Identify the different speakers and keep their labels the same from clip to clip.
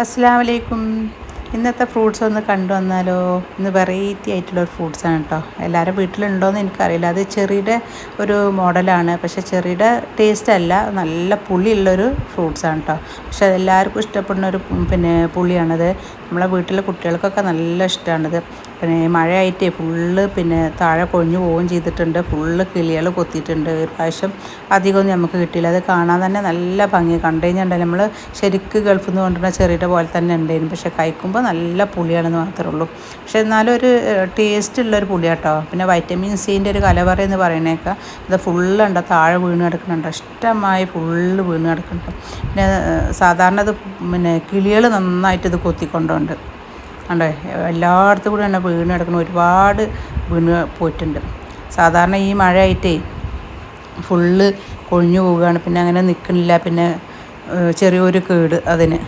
Speaker 1: അസ്സാം വലൈക്കും ഇന്നത്തെ ഫ്രൂട്ട്സ് ഒന്ന് കണ്ടു വന്നാലോ ഇന്ന് വെറൈറ്റി ആയിട്ടുള്ള ഒരു ഫ്രൂട്ട്സ് ഫ്രൂട്ട്സാണ് കേട്ടോ എല്ലാവരും വീട്ടിലുണ്ടോയെന്ന് എനിക്കറിയില്ല. അത് ചെറിയുടെ ഒരു മോഡലാണ്. പക്ഷേ ചെറിയുടെ ടേസ്റ്റ് അല്ല നല്ല പുളിയുള്ളൊരു ആണ് കേട്ടോ പക്ഷേ എല്ലാവർക്കും ഇഷ്ടപ്പെടുന്ന ഒരു പിന്നെ പുളിയാണത്. നമ്മളെ വീട്ടിലെ കുട്ടികൾക്കൊക്കെ നല്ല ഇഷ്ടമാണിത് പിന്നെ മഴയായിട്ടേ ഫുള്ള് പിന്നെ താഴെ കൊഴിഞ്ഞു പോവുകയും ചെയ്തിട്ടുണ്ട്. ഫുള്ള് കിളികൾ കൊത്തിയിട്ടുണ്ട്. ഒരു പ്രാവശ്യം അധികമൊന്നും നമുക്ക് കിട്ടിയില്ല. അത് കാണാൻ തന്നെ നല്ല ഭംഗി. കണ്ടു കഴിഞ്ഞാൽ നമ്മൾ ശരിക്ക് ഗൾഫിൽ നിന്ന് കൊണ്ടുവരുന്ന ചെറിയുടെ പോലെ തന്നെ ഉണ്ടായിരുന്നു. പക്ഷേ കഴിക്കുമ്പോൾ നല്ല പുളിയാണെന്ന് മാത്രമേ ഉള്ളൂ. പക്ഷെ എന്നാലും ഒരു ടേസ്റ്റ് ഉള്ളൊരു പുളിയാട്ടോ. പിന്നെ വൈറ്റമിൻ സീന്റെ ഒരു കലവറ എന്ന് പറയണേക്കാ അത് ഫുള്ള് ഫുള്ളുണ്ട് താഴെ വീണ് കിടക്കുന്നുണ്ട്? ഇഷ്ടമായി ഫുള്ള് വീണ് കിടക്കുന്നുണ്ട്. പിന്നെ സാധാരണ അത് പിന്നെ കിളികൾ നന്നായിട്ട് ഇത് കൊത്തിക്കൊണ്ടുണ്ട്. കണ്ടോ? എല്ലായിടത്തും കൂടെ തന്നെ വീണ് കിടക്കുന്ന ഒരുപാട് വീണ് പോയിട്ടുണ്ട്. സാധാരണ ഈ മഴയായിട്ടേ ഫുള്ള് കൊഴിഞ്ഞു പോവുകയാണ്. പിന്നെ അങ്ങനെ നിൽക്കണില്ല. പിന്നെ ചെറിയൊരു കേട് അതിന്.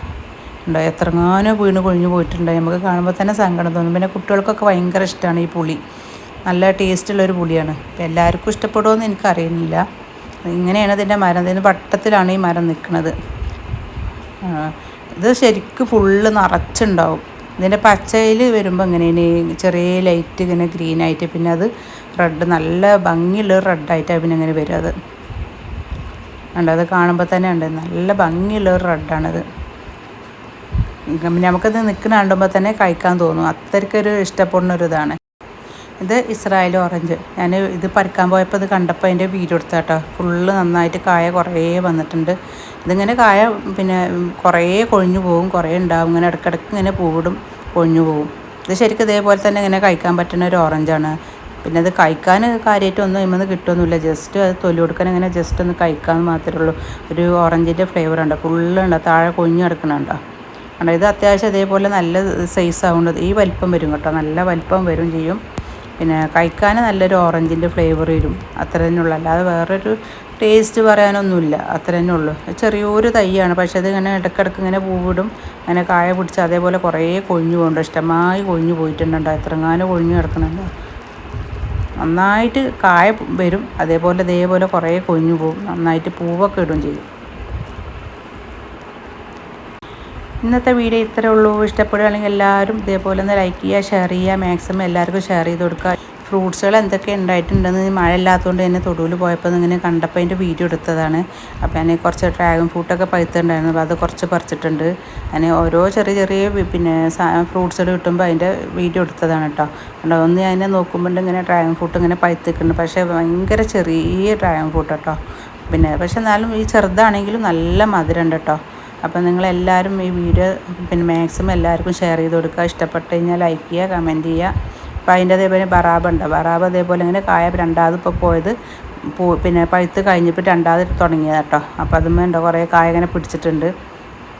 Speaker 1: ഉണ്ടോ എത്രങ്ങാനും വീണ് കൊഴിഞ്ഞു പോയിട്ടുണ്ട്. നമുക്ക് കാണുമ്പോൾ തന്നെ സങ്കടം തോന്നും. പിന്നെ കുട്ടികൾക്കൊക്കെ ഭയങ്കര ഇഷ്ടമാണ് ഈ പുളി. നല്ല ടേസ്റ്റുള്ളൊരു പുളിയാണ്. എല്ലാവർക്കും ഇഷ്ടപ്പെടുമോ എനിക്കറിയുന്നില്ല. ഇങ്ങനെയാണ് ഇതിന്റെ മരം. ഇതിന് വട്ടത്തിലാണ് ഈ മരം നിൽക്കുന്നത്. ഇത് ശരിക്കും ഫുള്ള് നിറച്ചുണ്ടാവും. ഇതിന്റെ പച്ചയിൽ വരുമ്പോൾ ഇങ്ങനെ ചെറിയ ലൈറ്റ് ഇങ്ങനെ ഗ്രീൻ ആയിട്ട് പിന്നെ അത് റെഡ് നല്ല ഭംഗിയുള്ള റെഡായിട്ടാണ് പിന്നെ ഇങ്ങനെ വരും അത്. ഉണ്ട് അത് കാണുമ്പോൾ തന്നെ ഉണ്ട്. നല്ല ഭംഗിയുള്ള ഒരു റെഡാണത് നമുക്കത് നിൽക്കുന്ന കണ്ടുമ്പോൾ തന്നെ കഴിക്കാൻ തോന്നും. അത്രയ്ക്കൊരു ഇഷ്ടപ്പെടുന്ന ഒരു ഇതാണ്. ഇത് ഇസ്രായേൽ ഓറഞ്ച് ഞാൻ ഇത് പറിക്കാൻ പോയപ്പോൾ ഇത് കണ്ടപ്പോൾ അതിന്റെ വീഡിയോ എടുത്താട്ടോ ഫുള്ള് നന്നായിട്ട് കായ കുറേ വന്നിട്ടുണ്ട്. ഇതിങ്ങനെ കായ പിന്നെ കുറേ കൊഴിഞ്ഞു പോകും കുറേ ഉണ്ടാവും. ഇങ്ങനെ ഇടയ്ക്കിടയ്ക്ക് ഇങ്ങനെ പൂവിടും കൊഴിഞ്ഞു പോകും ഇത് ശരിക്കും ഇതേപോലെ തന്നെ ഇങ്ങനെ കഴിക്കാൻ പറ്റുന്ന ഒരു ഓറഞ്ചാണ് പിന്നെ അത് കഴിക്കാൻ കാര്യമായിട്ടൊന്നും ഇമ്മന്ന് കിട്ടുമൊന്നുമില്ല ജസ്റ്റ് അത് തൊലി കൊടുക്കാൻ ഇങ്ങനെ ജസ്റ്റ് ഒന്ന് കഴിക്കാൻ മാത്രമേ ഉള്ളൂ. ഒരു ഓറഞ്ചിന്റെ ഫ്ലേവർ ഉണ്ട്? ഫുള്ളുണ്ട് താഴെ കൊഴിഞ്ഞു കിടക്കണുണ്ടോ കണ്ടോ? ഇത് അത്യാവശ്യം ഇതേപോലെ നല്ല സൈസ് ആവുന്നത് ഈ വലിപ്പം വരും കേട്ടോ നല്ല വലിപ്പം വരും ചെയ്യും. പിന്നെ കഴിക്കാൻ നല്ലൊരു ഓറഞ്ചിന്റെ ഫ്ലേവർ വരും. അത്ര തന്നെ ഉള്ളു. അല്ലാതെ വേറൊരു ടേസ്റ്റ് പറയാനൊന്നുമില്ല. അത്ര തന്നെ ഉള്ളു. ചെറിയൊരു തൈയാണ്. പക്ഷേ അത് ഇങ്ങനെ ഇടയ്ക്കിടയ്ക്ക് ഇങ്ങനെ പൂവിടും. അങ്ങനെ കായ പിടിച്ച് അതേപോലെ കുറേ കൊഴിഞ്ഞു പോകുന്നുണ്ട് ഇഷ്ടമായി കൊഴിഞ്ഞു പോയിട്ടുണ്ടോ? എത്രങ്ങാനും കൊഴിഞ്ഞു കിടക്കുന്നുണ്ടോ. നന്നായിട്ട് കായ വരും. അതേപോലെ ഇതേപോലെ കുറേ കൊഴിഞ്ഞു പോകും. നന്നായിട്ട് പൂവൊക്കെ ഇടും ചെയ്യും. ഇന്നത്തെ വീഡിയോ ഇത്രേ ഉള്ളൂ. ഇഷ്ടപ്പെടുകയാണെങ്കിൽ എല്ലാവരും ഇതേപോലെ ഒന്ന് ലൈക്ക് ചെയ്യുക ഷെയർ ചെയ്യുക മാക്സിമം എല്ലാവർക്കും ഷെയർ ചെയ്ത് കൊടുക്കുക. ഫ്രൂട്ട്സുകൾ എന്തൊക്കെ ഉണ്ടായിട്ടുണ്ടെന്ന് മഴ ഇല്ലാത്തതുകൊണ്ട് തന്നെ തൊടുവിൽ പോയപ്പോൾ ഇങ്ങനെ കണ്ടപ്പോൾ അതിന്റെ വീഡിയോ എടുത്തതാണ്. അപ്പോൾ ഞാൻ കുറച്ച് ഡ്രാഗൺ ഫ്രൂട്ടൊക്കെ പഴുത്തുണ്ടായിരുന്നു അപ്പോൾ അത് കുറച്ച് പറിച്ചിട്ടുണ്ട്. അതിന് ഓരോ ചെറിയ ചെറിയ പിന്നെ ഫ്രൂട്ട്സുകൾ കിട്ടുമ്പോൾ അതിന്റെ വീഡിയോ എടുത്തതാണ് കേട്ടോ. കണ്ടോ? ഒന്ന് ഞാൻ നോക്കുമ്പോൾ ഇങ്ങനെ ഡ്രാഗൺ ഫ്രൂട്ട് ഇങ്ങനെ പഴുത്തിക്കുന്നുണ്ട് പക്ഷേ ഭയങ്കര ചെറിയ ഡ്രാഗൺ ഫ്രൂട്ട് കേട്ടോ. പിന്നെ പക്ഷെ എന്നാലും ഈ ചെറുതാണെങ്കിലും നല്ല മധുരം ഉണ്ട് കേട്ടോ. അപ്പോൾ നിങ്ങളെല്ലാവരും ഈ വീഡിയോ പിന്നെ മാക്സിമം എല്ലാവർക്കും ഷെയർ ചെയ്ത് കൊടുക്കുക. ഇഷ്ടപ്പെട്ട് കഴിഞ്ഞാൽ ലൈക്ക് ചെയ്യുക കമന്റ് ചെയ്യുക. അപ്പോൾ അതിന്റെ അതേപോലെ ബറാബ് ഉണ്ട്? ബറാബ് അതേപോലെ ഇങ്ങനെ കായ രണ്ടാമത് ഇപ്പോൾ പോയത് പൂ പിന്നെ പഴുത്ത് കഴിഞ്ഞപ്പോൾ രണ്ടാമത് തുടങ്ങിയത് കേട്ടോ. അപ്പോൾ അതുമ്മ ഉണ്ടോ? കുറേ കായ ഇങ്ങനെ പിടിച്ചിട്ടുണ്ട്.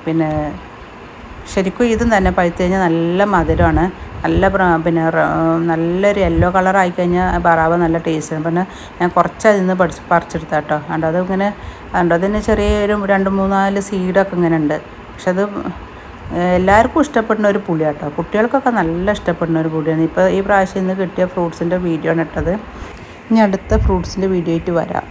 Speaker 1: പിന്നെ ശരിക്കും ഇതും തന്നെ പഴുത്ത് കഴിഞ്ഞാൽ നല്ല മധുരമാണ്. നല്ല പിന്നെ നല്ലൊരു യെല്ലോ കളർ ആയിക്കഴിഞ്ഞാൽ ബറാവ് നല്ല ടേസ്റ്റാണ് പിന്നെ ഞാൻ കുറച്ച് അതിൽ നിന്ന് പഠിച്ച് പറിച്ചെടുത്താൽ കേട്ടോ അത് ഇങ്ങനെ അതുകൊണ്ട് അതിന് ചെറിയൊരു രണ്ട് മൂന്നാൽ സീഡൊക്കെ ഇങ്ങനെ ഉണ്ട്. പക്ഷെ അത് എല്ലാവർക്കും ഇഷ്ടപ്പെടുന്ന ഒരു പുളിയാട്ടോ കുട്ടികൾക്കൊക്കെ നല്ല ഇഷ്ടപ്പെടുന്ന ഒരു പുളിയാണ്. ഇപ്പോൾ ഈ പ്രാവശ്യം ഇന്ന് കിട്ടിയ ഫ്രൂട്ട്സിന്റെ വീഡിയോ ആണ് ഇട്ടത്. ഇനി അടുത്ത ഫ്രൂട്ട്സിന്റെ വീഡിയോ ആയിട്ട് വരാം.